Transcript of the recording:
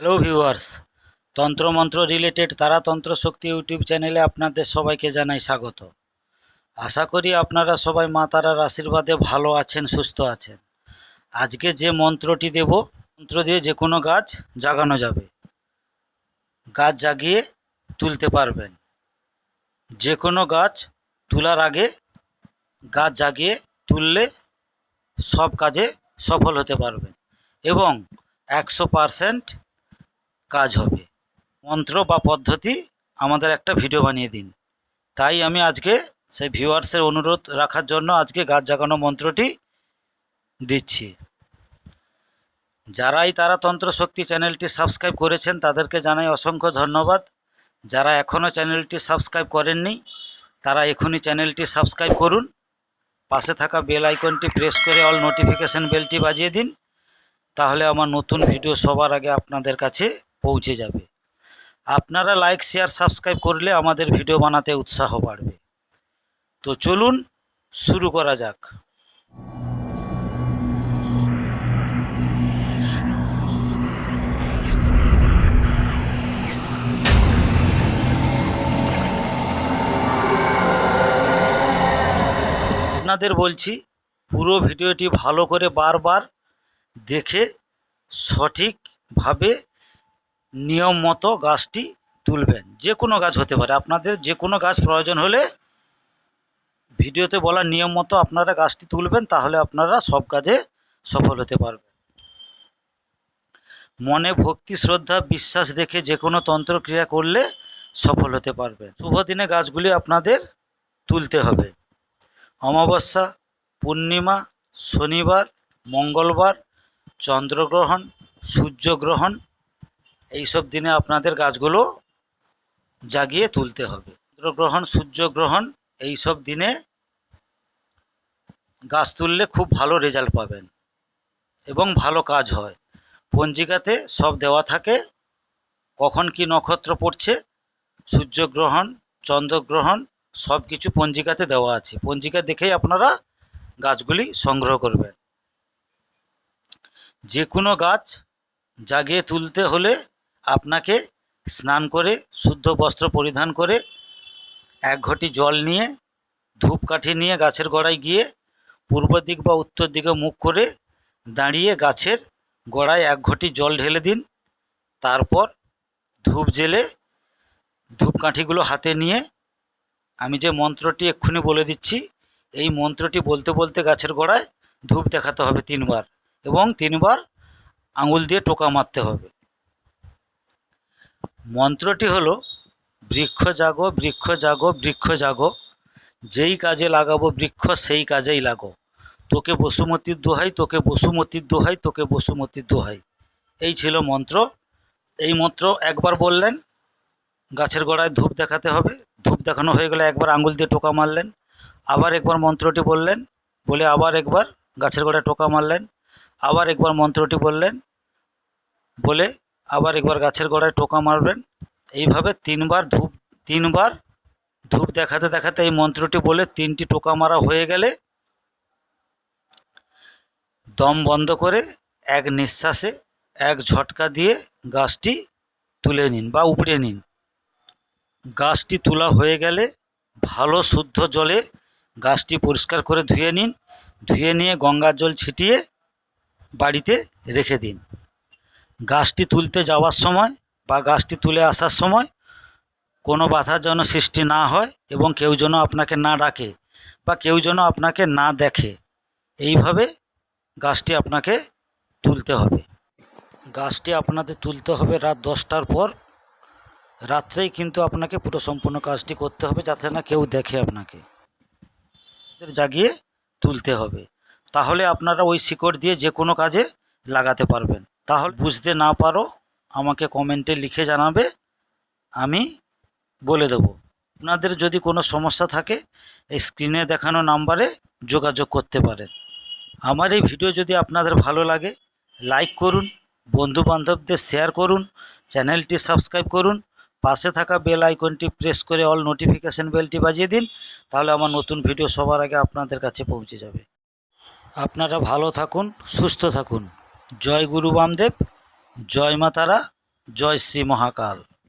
Hello viewers তন্ত্রমন্ত্র related তারাতন্ত্র শক্তি YouTube চ্যানেলে আপনাদের সবাইকে জানাই স্বাগত। আশা করি আপনারা সবাই মা তারার আশীর্বাদে ভালো আছেন, সুস্থ আছেন। আজকে যে মন্ত্রটি দেব, মন্ত্র দিয়ে যে কোনো গাছ জাগানো যাবে। গাছ জাগিয়ে তুলতে পারবেন। যে কোনো গাছ তোলার আগে গাছ জাগিয়ে তুললে সব কাজে সফল হতে পারবেন। এবং একশো পারসেন্ট কাজ হবে। মন্ত্র বা পদ্ধতি আমাদের একটা ভিডিও বানিয়ে দিন। তাই আমি আজকে সেই ভিউয়ার্সের অনুরোধ রাখার জন্য আজকে গাছ জাগানো মন্ত্রটি দিচ্ছি। যারাই তারা তন্ত্র শক্তি চ্যানেলটি সাবস্ক্রাইব করেছেন, তাদেরকে জানাই অসংখ্য ধন্যবাদ। যারা এখনও চ্যানেলটি সাবস্ক্রাইব করেননি, তারা এখনই চ্যানেলটি সাবস্ক্রাইব করুন। পাশে থাকা বেল আইকনটি প্রেস করে অল নোটিফিকেশন বেলটি বাজিয়ে দিন। তাহলে আমার নতুন ভিডিও সবার আগে আপনাদের কাছে পৌঁছে যাবে। আপনারা লাইক শেয়ার সাবস্ক্রাইব করলে আমাদের ভিডিও বানাতে উৎসাহ বাড়বে। তো চলুন শুরু করা যাক। আপনাদের বলছি, পুরো ভিডিওটি ভালো করে বারবার দেখে সঠিকভাবে নিয়ম মতো গাছটি তুলবেন। যে কোনো গাছ হতে পারে। আপনাদের যে কোনো গাছ প্রয়োজন হলে ভিডিওতে বলা নিয়ম মতো আপনারা গাছটি তুলবেন, তাহলে আপনারা সব কাজে সফল হতে পারবেন। মনে ভক্তি, শ্রদ্ধা, বিশ্বাস দেখে যে কোনো তন্ত্র ক্রিয়া করলে সফল হতে পারবেন শুভ দিনে গাছগুলি আপনাদের তুলতে হবে। অমাবস্যা, পূর্ণিমা, শনিবার, মঙ্গলবার, চন্দ্রগ্রহণ, সূর্যগ্রহণ এইসব দিনে আপনাদের গাছগুলো জাগিয়ে তুলতে হবে। চন্দ্রগ্রহণ সূর্যগ্রহণ, এইসব দিনে গাছ তুললে খুব ভালো রেজাল্ট পাবেন এবং ভালো কাজ হয়। পঞ্জিকাতে সব দেওয়া থাকে, কখন কি নক্ষত্র পড়ছে, সূর্যগ্রহণ, চন্দ্রগ্রহণ, সব কিছু পঞ্জিকাতে দেওয়া আছে। পঞ্জিকা দেখেই আপনারা গাছগুলি সংগ্রহ করবেন। যে কোনো গাছ জাগিয়ে তুলতে হলে আপনাকে স্নান করে, শুদ্ধ বস্ত্র পরিধান করে, এক ঘটি জল নিয়ে, ধূপকাঠি নিয়ে গাছের গোড়ায় গিয়ে, পূর্ব দিক বা উত্তর দিকে মুখ করে দাঁড়িয়ে গাছের গোড়ায় এক ঘটি জল ঢেলে দিন। তারপর ধূপ জেলে ধূপকাঠিগুলো হাতে নিয়ে, আমি যে মন্ত্রটি এক্ষুনি বলে দিচ্ছি, এই মন্ত্রটি বলতে বলতে গাছের গোড়ায় ধূপ দেখাতে হবে তিনবার এবং তিনবার আঙুল দিয়ে টোকা মারতে হবে। মন্ত্রটি হলো, বৃক্ষ জাগো বৃক্ষ জাগো বৃক্ষ জাগো। যেই কাজে লাগাবো বৃক্ষ, সেই কাজেই লাগো। তোকে বসুমতির দোহাই, তোকে বসুমতির দোহাই, তোকে বসুমতির দোহাই। এই ছিল মন্ত্র। এই মন্ত্র একবার বললেন, গাছের গোড়ায় ধূপ দেখাতে হবে। ধূপ দেখানো হয়ে গেলে একবার আঙুল দিয়ে টোকা মারলেন। আবার একবার মন্ত্রটি বললেন, বলে আবার একবার গাছের গোড়ায় টোকা মারলেন। আবার একবার মন্ত্রটি বললেন, বলে আবার একবার গাছের গোড়ায় টোকা মারবেন। এইভাবে তিনবার ধূপ তিনবার ধূপ দেখাতে দেখাতে এই মন্ত্রটি বলে তিনটি টোকা মারা হয়ে গেলে দম বন্ধ করে এক নিঃশ্বাসে এক ঝটকা দিয়ে গাছটি তুলে নিন বা উপড়ে নিন। গাছটি তোলা হয়ে গেলে ভালো শুদ্ধ জলে গাছটি পরিষ্কার করে ধুয়ে নিন। ধুয়ে নিয়ে গঙ্গার জল ছিটিয়ে বাড়িতে রেখে দিন। গাছটি তুলতে যাওয়ার সময় বা গাছটি তুলে আসার সময় কোনো বাধার যেন সৃষ্টি না হয় এবং কেউ যেন আপনাকে না ডাকে বা কেউ যেন আপনাকে না দেখে, এইভাবে গাছটি আপনাকে তুলতে হবে। গাছটি আপনাদের তুলতে হবে রাত দশটার পর। রাত্রেই কিন্তু আপনাকে পুরো সম্পূর্ণ কাজটি করতে হবে যাতে না কেউ দেখে আপনাকে। জাগিয়ে তুলতে হবে। তাহলে আপনারা ওই শিকড় দিয়ে যে কোনো কাজে লাগাতে পারবেন। তাহলে বুঝতে না পারো, আমাকে কমেন্টে লিখে জানাবে, আমি বলে দেব। আপনাদের যদি কোনো সমস্যা থাকে, এই স্ক্রিনে দেখানো নাম্বারে যোগাযোগ করতে পারেন। আমার এই ভিডিও যদি আপনাদের ভালো লাগে লাইক করুন বন্ধু বান্ধবদের শেয়ার করুন, চ্যানেলটি সাবস্ক্রাইব করুন, পাশে থাকা বেল আইকনটি প্রেস করে অল নোটিফিকেশন বেলটি বাজিয়ে দিন, তাহলে আমার নতুন ভিডিও সবার আগে আপনাদের কাছে পৌঁছে যাবে। আপনারা ভালো থাকুন, সুস্থ থাকুন। জয় গুরু বামদেব জয় মাতারা জয় শ্রী মহাকাল।